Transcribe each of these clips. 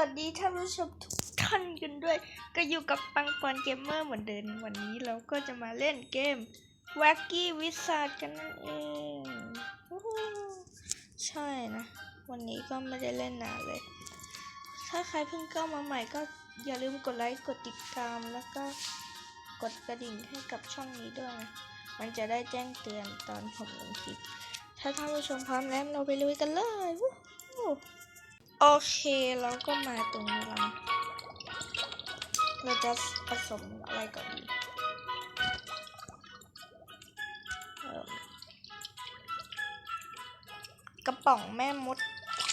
วัสดีท่านผู้ชมทุกท่านกันด้วย ก็อยู่กับปังปอนเกมเมอร์เหมือนเดิมวันนี้เราก็จะมาเล่นเกม Wacky Wizard กันนั่นเองใช่นะ วันนี้ก็ไม่ได้เล่นนานเลย ถ้าใครเพิ่งเข้ามาใหม่ก็อย่าลืมกดไลค์กดติดตามแล้วก็กดกระดิ่งให้กับช่องนี้ด้วยนะมันจะได้แจ้งเตือนตอนผมลงคลิป ถ้าท่านผู้ชมพร้อมแล้วเราไปลุยกันเลยวู้ โอเคเราก็มาตรงนี้แล้วนะเราจะผสมอะไรก่อนดีกระป๋องแม่มด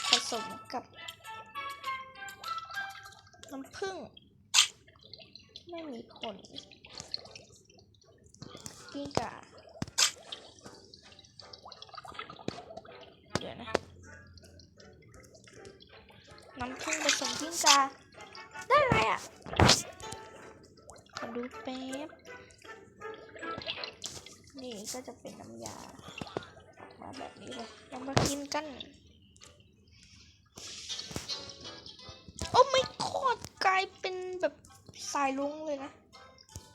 ผสมกับน้ำผึ้งไม่มีผลกิ้งก่าเดี๋ยวนะ น้ำผึ้งผ สมกิ้งกาได้อะไรอะขอดูแป๊บ นี่ก็จะเป็นน้ำยาออกมาแบบนี้เลยเรามากินกัน โอ้ไม่โคตรกลายเป็นแบบสายลุงเลยนะ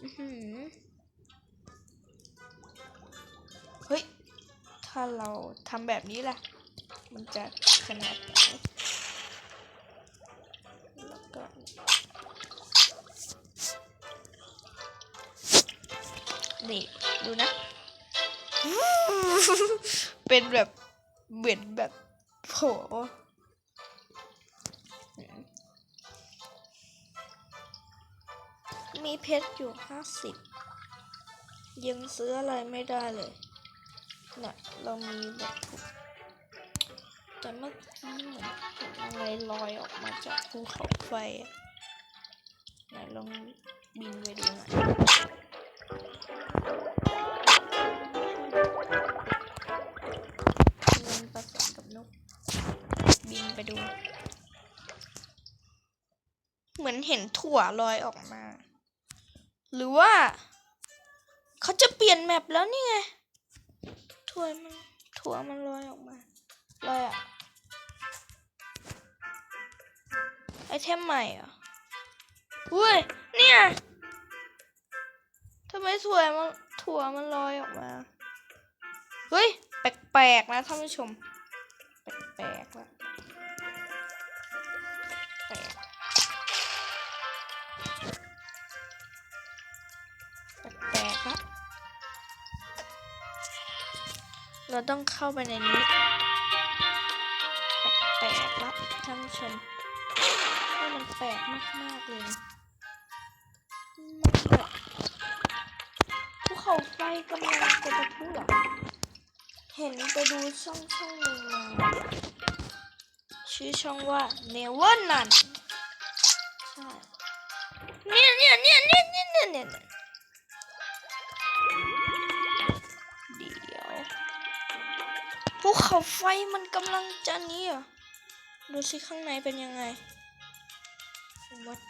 อือเฮ้ย ถ้าเราทำแบบนี้ล่ะ มันจะขนาดไหน นี่ดูนะ เป็นแบบเหมือนแบบโหมีเพชรอยู่ห้าสิบยังซื้ออะไรไม่ได้เลยน่ะเรามีแบบแต่เมื่อกี้เหมือนเห็นอะไรลอยออกมาจากภูเขาไฟอะลองบินไปดูหน่อย เงินผสมกับนก บินไปดู เหมือนเห็นถั่วลอยออกมา หรือว่า เขาจะเปลี่ยนแมปแล้วนี่ไงถั่วมันถั่วมันลอยออกมาลอยอะไอเทมใหม่เหรอะอุ้ยเนี่ย ไมถั่วมันถั่วมันลอยออกมา เฮ้ย แปลกๆนะท่านผู้ชม แปลกๆละแปลกแปลกๆละเราต้องเข้าไปในนี้ แปลกๆละท่านผู้ชมมันแปลกมากๆเลย เขาไฟกำลังจะตะพูดเห็นไปดูช่องช่องหนึ่งมาชื่อช่องว่า Never None ใช่เนี่ยเนี่ยเนี่ยเนี่ยเนี่ยเนี่ยเดี๋ยวภูเขาไฟมันกำลังจะนี้อะดูสิข้างในเป็นยังไง What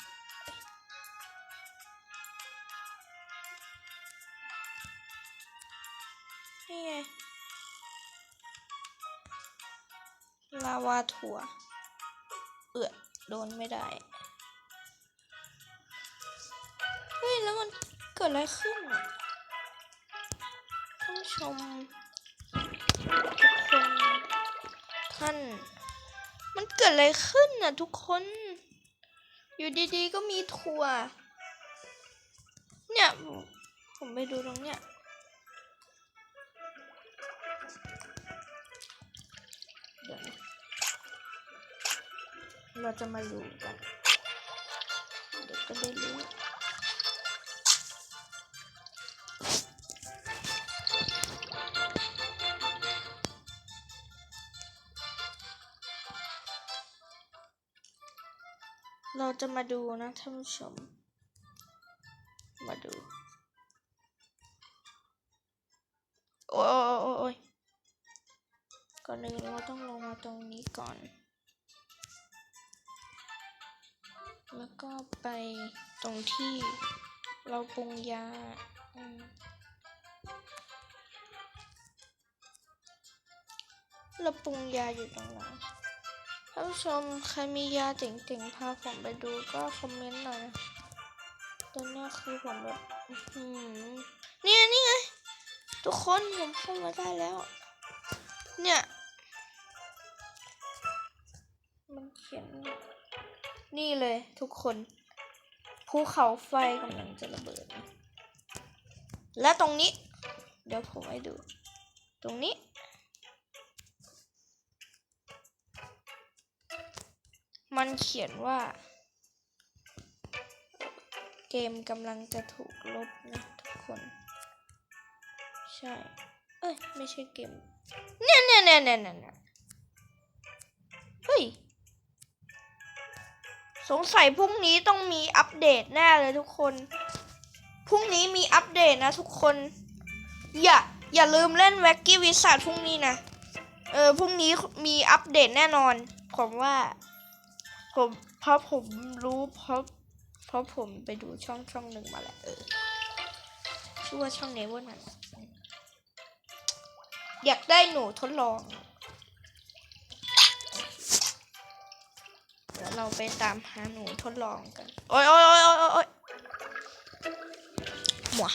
ลาวาถั่ว เอือโดนไม่ได้ เฮ้ย แล้วมันเกิดอะไรขึ้นท่านชม ทุกคน ท่าน มันเกิดอะไรขึ้นน่ะทุกคน อยู่ดีๆ ก็มีถั่ว เนี่ย ผมไปดูตรงเนี้ย เราจะมาดูกันเดี๋ยวก็ได้รู้เราจะมาดูนะท่านผู้ชม มาดู โอ้ยโอ้ยโอ้ยก่อนหนึ่งเราต้องลงมาตรงนี้ก่อน ตรงที่เราปรุงยาเราปรุงยาอยู่ตรงนั้นถ้านผู้ชมใครมียาเจ๋งๆพาผมไปดูก็คอมเมนต์หน่อยนะตอนนี้คือผมแบบนี่นี่ไง ทุกคนผมเข้ามาได้แล้ว เนี่ย มันเขียน นี่เลยทุกคน ภูเขาไฟกำลังจะระเบิด และตรงนี้ เดี๋ยวผมให้ดู ตรงนี้ มันเขียนว่า เกมกำลังจะถูกลบนะทุกคน ใช่ เอ้ย ไม่ใช่เกม เนี่ยเนี่ยเนี่ยเนี่ยเนี่ย สงสัยพรุ่งนี้ต้องมีอัปเดตแน่เลยทุกคน พรุ่งนี้มีอัปเดตนะทุกคน อย่าอย่าลืมเล่นแว็กกี้วิสัทพรุ่งนี้นะ เออพรุ่งนี้มีอัปเดตแน่นอน ผมว่า ผมเพราะผมรู้เพราะเพราะผมไปดูช่องช่องหนึ่งมาแหละเออชื่อว่าช่องเนเวอร์นั่นอยากได้หนูทดลอง ดี๋ยวเราไปตามหาหนูทดลองกัน โอ๊ยโอ๊ยโอ๊ยโอ๊ยโอ๊ยหมัว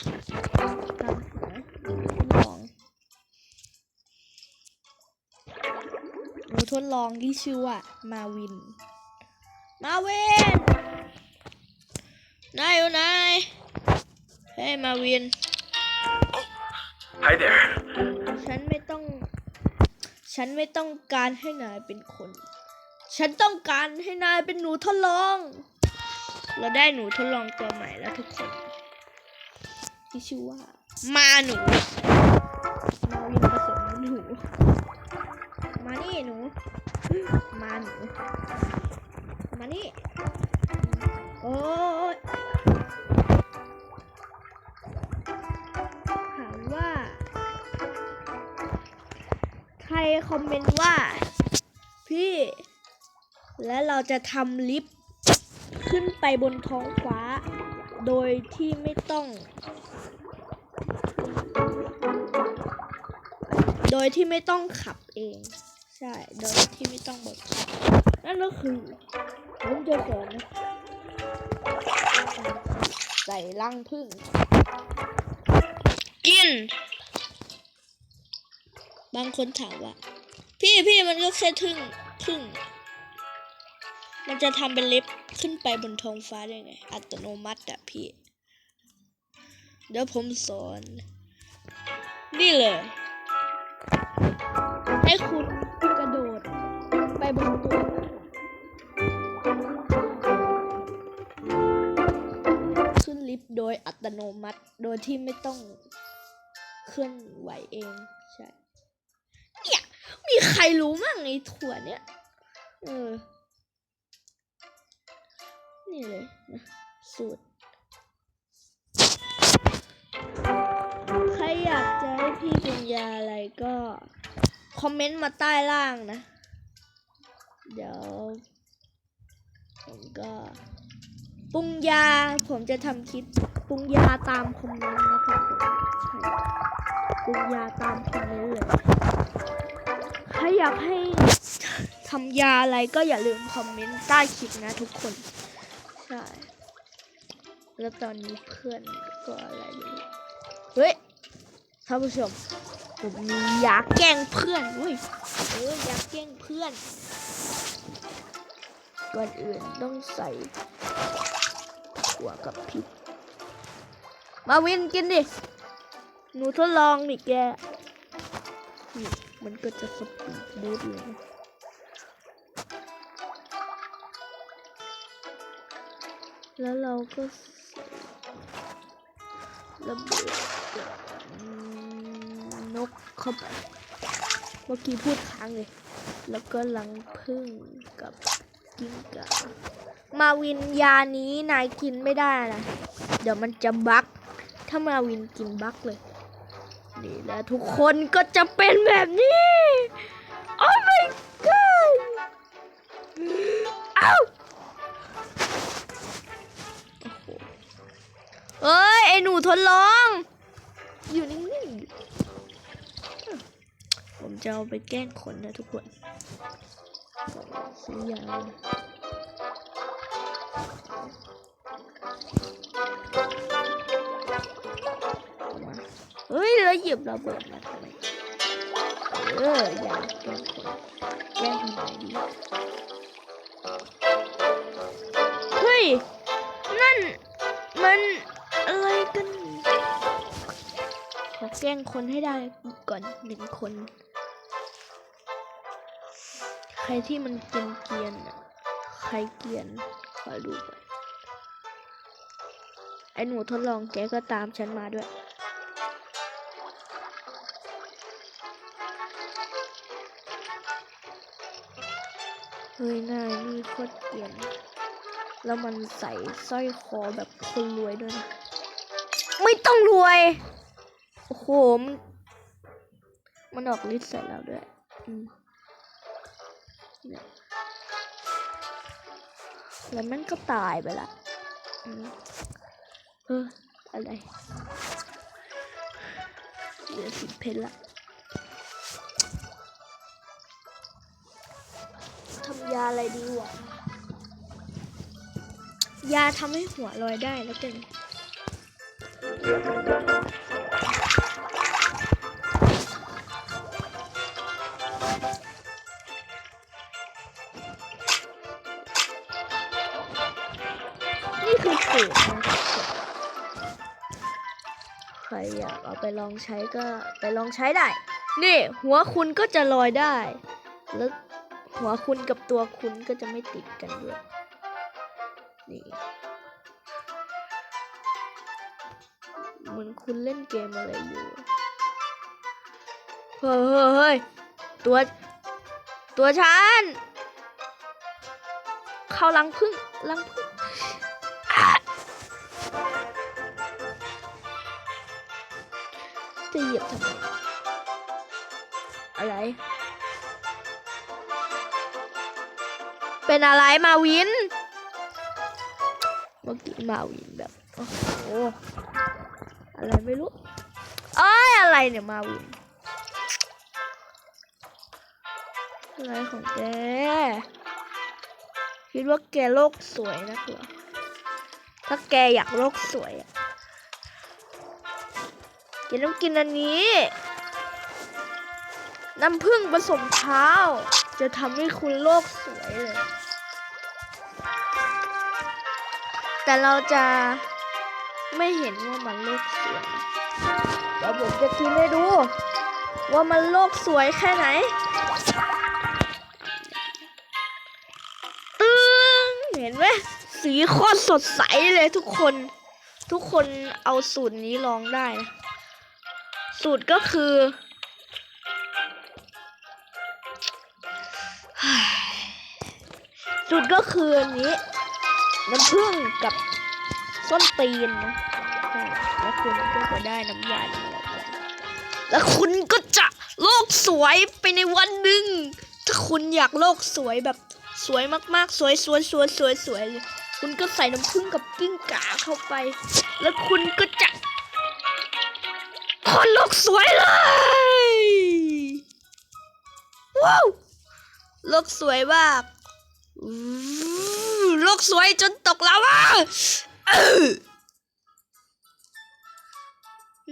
ตามหาหนูทดลองหนูทดลองที่ชื่อว่ามาวิน มาวินนายอยู่ไหนเฮ้ยมาวิน Hi there. ฉันไม่ต้อง ฉันไม่ต้องการให้นายเป็นคน ฉันต้องการให้นายเป็นหนูทดลอง เราได้หนูทดลองตัวใหม่แล้วทุกคนที่ชื่อว่า มาหนู มาวินผสมหนู มานี่หนู มาหนู มานี่ โอ้ยถามว่า ใครคอมเมนต์ว่า พี่ และเราจะทำลิฟต์ขึ้นไปบนท้องฟ้า โดยที่ไม่ต้อง โดยที่ไม่ต้องขับเอง ใช่ โดยที่ไม่ต้องบังคับ นั่นก็คือผมจะสอนนะใส่รังพึ่ง กิน บางคนถามว่า พี่พี่มันก็แค่ทึ่งพึ่ง มันจะทำเป็นลิฟต์ขึ้นไปบนท้องฟ้าได้ไง อัตโนมัติอะพี่ เดี๋ยวผมสอน นี่เลย ให้คุณกระโดดไปบนตัวขึ้นลิฟต์โดยอัตโนมัติ โดยที่ไม่ต้องเคลื่อนไหวเอง ใช่ เนี่ย มีใครรู้มั่งไอ้ถั่วเนี่ย เออ นี่เลยนะสูตร ใครอยากจะให้พี่เป็นยาอะไรก็ คอมเมนต์มาใต้ล่างนะ เดี๋ยวผมก็ปรุงยาผมจะทำคลิปปรุงยาตามคอมเมนต์นะครับผมปรุงยาตามคอมเมนต์เลยใครอยากให้ทำยาอะไรก็อย่าลืมคอมเมนต์ใต้คลิปนะทุกคน ใช่ แล้วตอนนี้เพื่อนก็อะไรไม่รู้เฮ้ยท่านผู้ชมผมมียาแกล้งเพื่อนเว้ยเออยาแกล้งเพื่อนก่อนอื่นต้องใส่หัวกับพริกมาวินกินดิ หนูทดลองดิแก มันก็จะสปีดบูทเลย แล้วเราก็ใส่ระเบิดนกเข้าไปเมื่อกี้พูดค้างเลย แล้วก็ลังพึ่งกับกิ้งก่ามาวินยานี้นายกินไม่ได้นะเดี๋ยวมันจะบั๊กถ้ามาวินกินบั๊กเลยนี่แหละทุกคนก็จะเป็นแบบนี้ โอ้ my god เอ้าโอ้ย ไอ้หนูทดลอง อยู่นิ่งๆ ผมจะเอาไปแกล้งคนนะทุกคนซื้อยาเอามาเฮ้ย แล้วหยิบระเบิดมาทำไม เออ อย่าแกล้งคนแกล้งคนไหนดีเฮ้ย นั่น มัน แกล้งคนให้ได้ก่อนหนึ่งคน ใครที่มันเกียนเกียนๆน่ะใครเกียนขอดูก่อนไอหนูทดลองแกก็ตามฉันมาด้วย เฮ้ยนายนี่โคตรเกียน แล้วมันใส่สร้อยคอแบบคนรวยด้วยนะ ไม่ต้องรวย โอ้โหมันมันออกฤทธิ์ใส่เราด้วยอืมเนี่ยแล้วมันก็ตายไปละเอออะไรเหลือสิบเพชรละทำยาอะไรดีวะยาทำให้หัวลอยได้แล้วกัน นี่คือสูตรนะครับใครอยากเอาไปลองใช้ก็ไปลองใช้ได้ นี่ หัวคุณก็จะลอยได้ แล้วหัวคุณกับตัวคุณก็จะไม่ติดกันด้วยนี่เหมือนคุณเล่นเกมอะไรอยู่ เฮ้ยเฮ้ยเฮ้ยตัว ตัวฉัน เข้ารังพึ่งรังพึ่ง เหยียบทำไมอะไร เป็นอะไรมาวิน เมื่อกี้มาวินแบบ โอ้โห อะไรไม่รู้ เอ้ย อะไรเนี่ยมาวิน อะไรของแก คิดว่าแกโลกสวยนักเหรอถ้าแกอยากโลกสวยอะ แกต้องกินอันนี้น้ำผึ้งผสมเท้า จะทำให้คุณโลกสวยเลย แต่เราจะไม่เห็นว่ามันโลกสวยเดี๋ยวผมจะกินให้ดู ว่ามันโลกสวยแค่ไหนตึงเห็นไหมสีโคตรสดใสเลยทุกคน ทุกคนเอาสูตรนี้ลองได้นะ สูตรก็คือ สูตรก็คืออันนี้ น้ำผึ้งกับส้นตีนนะแล้วคุณก็จะได้น้ำยาแล้วคุณก็จะโลกสวยไปในวันหนึ่ง ถ้าคุณอยากโลกสวยแบบสวยมากๆ สวยสวยสวยสวยสวยคุณก็ใส่น้ำผึ้งกับกิ้งก่าเข้าไป แล้วคุณก็จะ คนโลกสวยเลยว้าวโลกสวยมากอู้โลกสวยจนตกแล้วอะ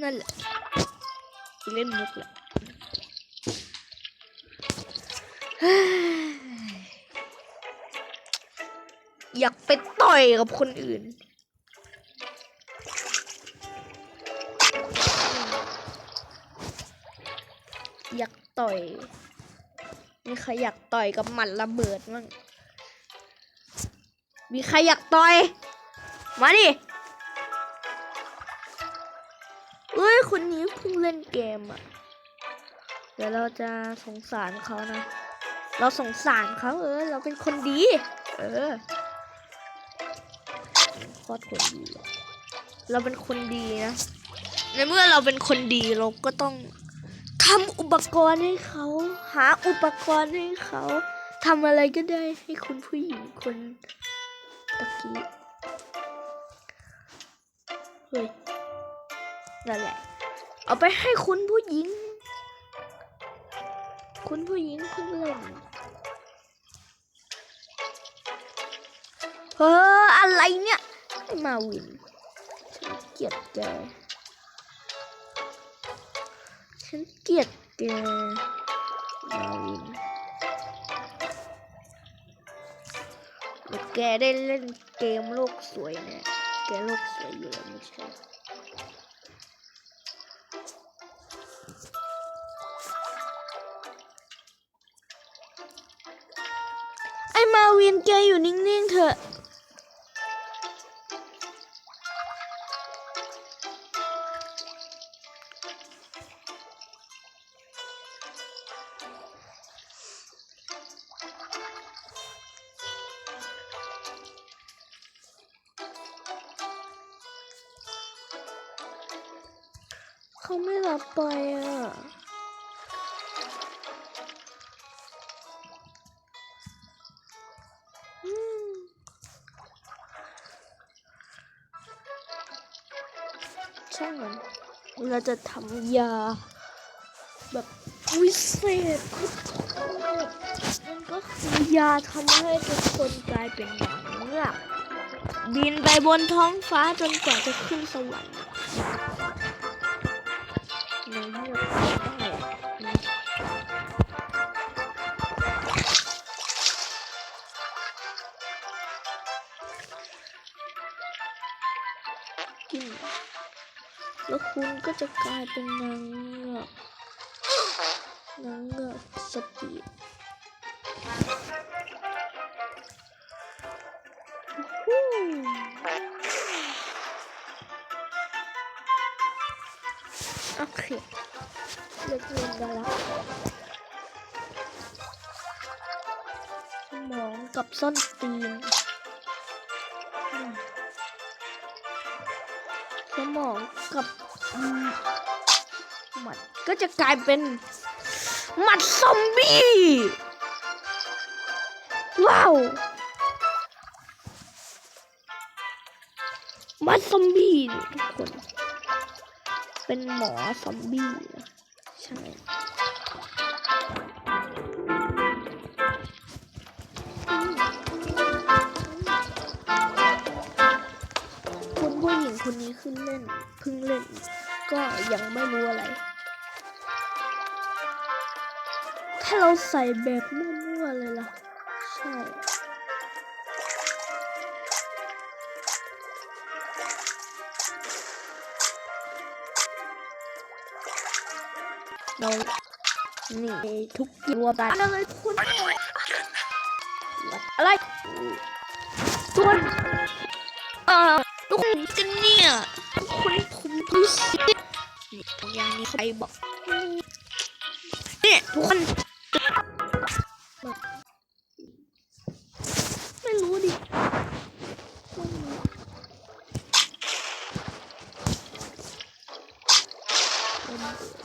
นั่นแหละเล่นมุกแหละอยากไปต่อยกับคนอื่น อยากต่อยมีใครอยากต่อยกับหมัดระเบิดมั้งมีใครอยากต่อย มาดิเอ้ยคนนี้เพิ่งเล่นเกมอะ เดี๋ยวเราจะสงสารเขานะ เราสงสารเขาเออ เราเป็นคนดี เออโคตรคนดี เราเป็นคนดีนะ ในเมื่อเราเป็นคนดีเราก็ต้อง ทำอุปกรณ์ให้เขา หาอุปกรณ์ให้เขาทำอะไรก็ได้ให้คุณผู้หญิงคนตะกี้เฮ้ยนั่นแหละ เอาไปให้คุณผู้หญิง คุณผู้หญิงคุณเล่นเฮ้ออะไรเนี่ยมาวินเกียดแก ฉันเกลียดแกมาวินเดี๋ยวแกได้เล่นเกมโลกสวยแน่แกโลกสวยอยู่แล้วไม่ใช่ไอมาวินแกอยู่นิ่งๆเถอะ ช่างมันเราจะทำยา แบบวิเศษมันก็คือยาทำให้ทุกคนกลายเป็นหนังเงือกบินไปบนท้องฟ้าจนกว่าจะขึ้นสวรรค์ แล้วคุณก็จะกลายเป็นนางเงือกนางเงือกสปีดฮู้โอเคเลิกเรียนกันแล้วสมองกับส้นตีน มองกับมหมัดก็จะกลายเป็นหมัดซอมบี้ว้าวหมัดซอมบี้ทุกคน เป็นหมอซอมบี้ใช่ คนนี้ขึ้นเล่นเพิ่งเล่น ก็ยังไม่รู้อะไร ถ้าเราใส่แบบมั่วๆเลยล่ะ ใช่เรานี่ทุกตัวตายอะไรคุณอะไรทุกคนเอ่อ อย่างนี้ใครบอกเนี่ยทุกคนไม่รู้ดิไม่รู้ระเบิด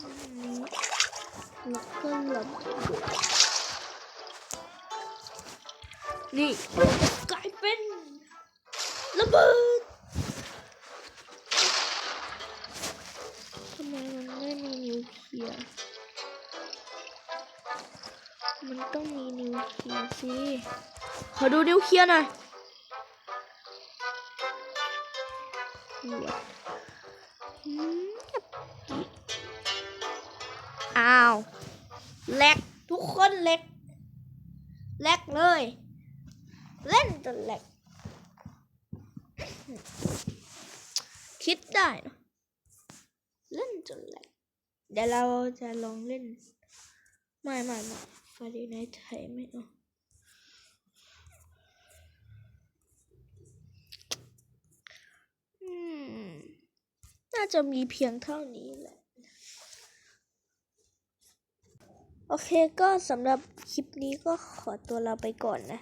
อันนี้แล้วก็ระเบิดนี่กลายเป็นระเบิดทำ ไมมันไม่มีนิวเคลียร์ มันต้องมีนิวเคลียร์สิ ขอดูนิวเคลียร์หน่อยหวดอืมอ้าวแลกทุกคนเล็กแลกเลย เล่นจนแหลกคิดได้เนอะเล่น จนแหลกเดี๋ยวเราจะลองเล่น ไม่ไม่ไม่ฟาดีในไทยไม่เอาอืมน่าจะมีเพียงเท่านี้แหละ โอเคก็สำหรับคลิปนี้ก็ขอตัวเราไปก่อนนะ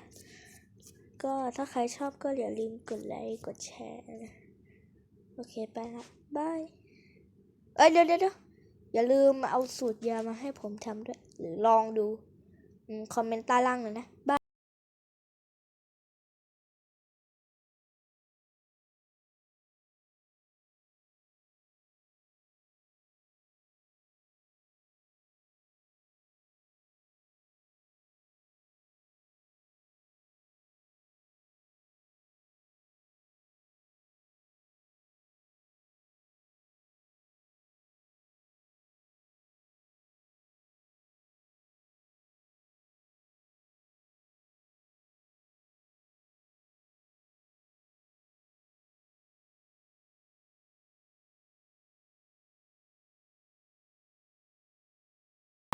ก็ถ้าใครชอบก็อย่าลืมกดไลค์ กดแชร์นะ โอเค ไปละบาย เอ้ยเดี๋ยวเดี๋ยวเดี๋ยวอย่าลืมเอาสูตรยามาให้ผมทำด้วย หรือลองดูคอมเมนต์ใต้ล่างเลยนะบาย